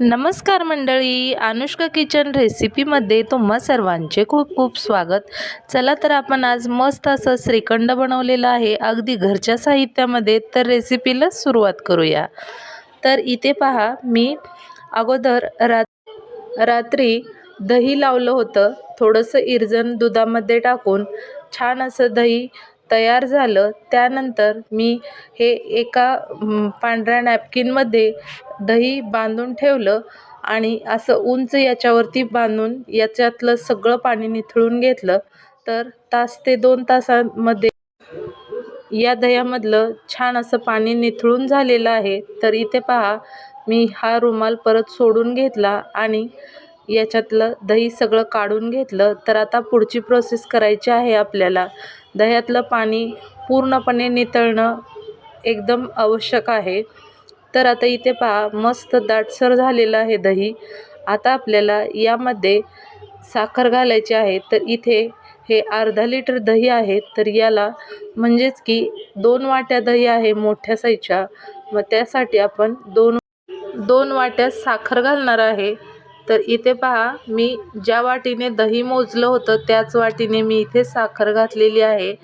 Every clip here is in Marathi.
नमस्कार मंडळी अनुष्का किचन रेसिपीमध्ये तुम्हा सर्वांचे खूप खूप स्वागत. चला तर आपण आज मस्त असं श्रीखंड बनवलेलं आहे. अगदी घरच्या साहित्यामध्ये तर रेसिपीला सुरुवात करूया. तर इथे पहा मी अगोदर रात रात्री दही लावलं होतं. थोडंसं इर्जन दुधामध्ये टाकून छान असं दही तयार झालं. त्यानंतर मी हे एका पांढऱ्या नॅपकिनमध्ये दही बांधून ठेवलं आणि असं उंच याच्यावरती बांधून याच्यातलं सगळं पाणी निथळून घेतलं तर तास ते दोन तासांमध्ये या दह्यामधलं छान असं पाणी निथळून झालेलं आहे. तर इथे पहा मी हा रुमाल परत सोडून घेतला आणि याच्यातलं दही सगळं काढून घेतलं. तर आता पुढची प्रोसेस करायची आहे आपल्याला. दह्यातलं पाणी पूर्णपणे नितळणं एकदम आवश्यक आहे. तर आता इथे पहा मस्त दाटसर झालेलं आहे दही. आता आपल्याला यामध्ये साखर घालायची आहे. तर इथे हे अर्धा लिटर दही आहे. तर याला म्हणजेच की दोन वाट्या दही आहे मोठ्या साईजच्या. मग त्यासाठी आपण दोन दोन वाट्या साखर घालणार आहे. तर इथे पहा मी ज्या वाटीने दही मोजलं होतं त्याच वाटीने मी इथे साखर घातलेली आहे.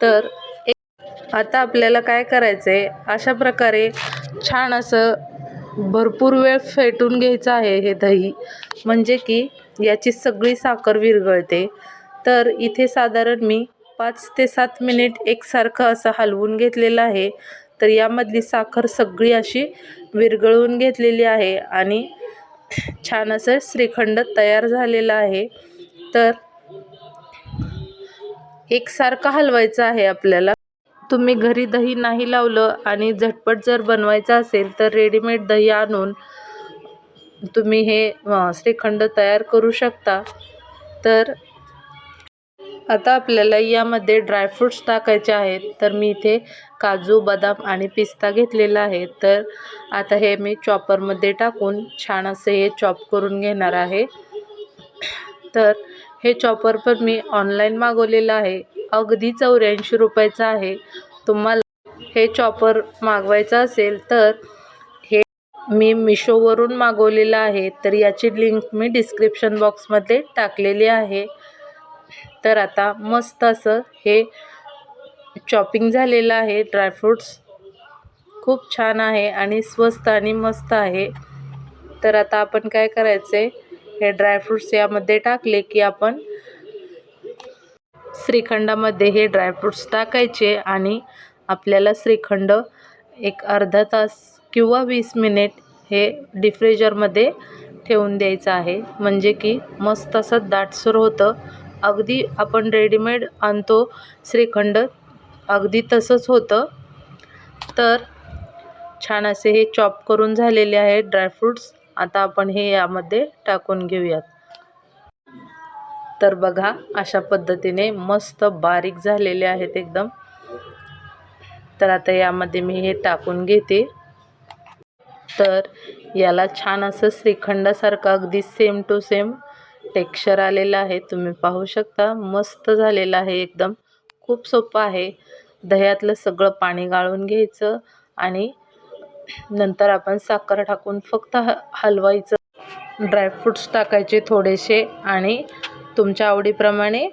तर आता आपल्याला काय करायचं आहे अशा प्रकारे छान असं भरपूर वेळ फेटून घ्यायचं आहे हे दही. म्हणजे की याची सगळी साखर विरघळते. तर इथे साधारण मी पाच ते सात मिनिट एकसारखं असं हलवून घेतलेलं आहे. तर यामधली साखर सगळी अशी विरघळवून घेतलेली आहे आणि छान असं श्रीखंड तयार झालेलं आहे. तर एकसारखं हलवायचं आहे आपल्याला. तुम्ही घरी दही नाही लावलं आणि झटपट जर बनवायचं असेल तर रेडीमेड दही आणून तुम्ही हे श्रीखंड तयार करू शकता. तर आता आपल्याला यामध्ये ड्रायफ्रूट्स टाकायचे आहेत. तर मी इथे काजू बदाम आणि पिस्ता घेतलेला आहे. तर आता हे मी चॉपरमध्ये टाकून छान असे हे चॉप करून घेणार आहे. तर हे चॉपर पण मी ऑनलाईन मागवलेलं आहे. अगदी चौऱ्याऐंशी रुपयाचं आहे. तुम्हाला हे चॉपर मागवायचं असेल तर हे मी मिशोवरून मागवलेलं आहे. तर याची लिंक मी डिस्क्रिप्शन बॉक्समध्ये टाकलेली आहे. तर आता मस्त असं हे चॉपिंग झालेलं आहे. ड्रायफ्रूट्स खूप छान आहे आणि स्वस्त आणि मस्त आहे. तर आता आपण काय करायचं आहे हे ड्रायफ्रूट्स यामध्ये टाकले की आपण श्रीखंडामध्ये हे ड्रायफ्रूट्स टाकायचे आणि आपल्याला श्रीखंड एक अर्धा तास किंवा वीस मिनिट हे डिफ्रेजरमध्ये ठेवून द्यायचं आहे. म्हणजे की मस्त असं दाटसर होतं. अगदी आपण रेडीमेड आणतो श्रीखंड अगदी तसंच होतं. तर छान असे हे चॉप करून झालेले आहे ड्रायफ्रूट्स आता आपण हे यामध्ये टाकून घेऊयात. तर बघा अशा पद्धतीने मस्त बारीक झालेले आहेत एकदम. तर आता यामध्ये मी हे टाकून घेते. तर याला छान असं श्रीखंडासारखं अगदी सेम टू सेम टेक्स्चर आलेलं आहे. तुम्ही पाहू शकता मस्त झालेलं आहे एकदम. खूप सोपं आहे. दह्यातलं सगळं पाणी गाळून घ्यायचं आणि नंतर आपण साखर टाकून फक्त ह हलवायचं. ड्रायफ्रूट्स टाकायचे थोडेसे आणि तुमच्या आवडीप्रमाणे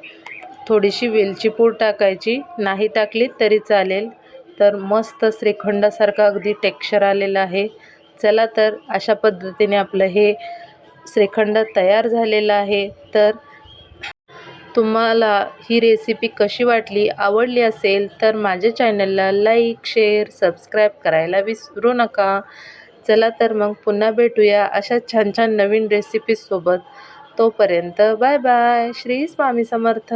थोडीशी वेलची पूड टाकायची. नाही टाकली तरी चालेल. तर मस्त श्रीखंडासारखा अगदी टेक्स्चर आलेला आहे. चला तर अशा पद्धतीने आपलं हे श्रीखंड तयार झालेलं आहे. तर तुम्हाला ही रेसिपी कशी वाटली आवडली असेल तर माझ्या चॅनलला लाईक शेअर सबस्क्राईब करायला विसरू नका. चला तर मग पुन्हा भेटूया अशा छान छान नवीन रेसिपीसोबत तोपर्यंत बाय बाय. श्री स्वामी समर्थ.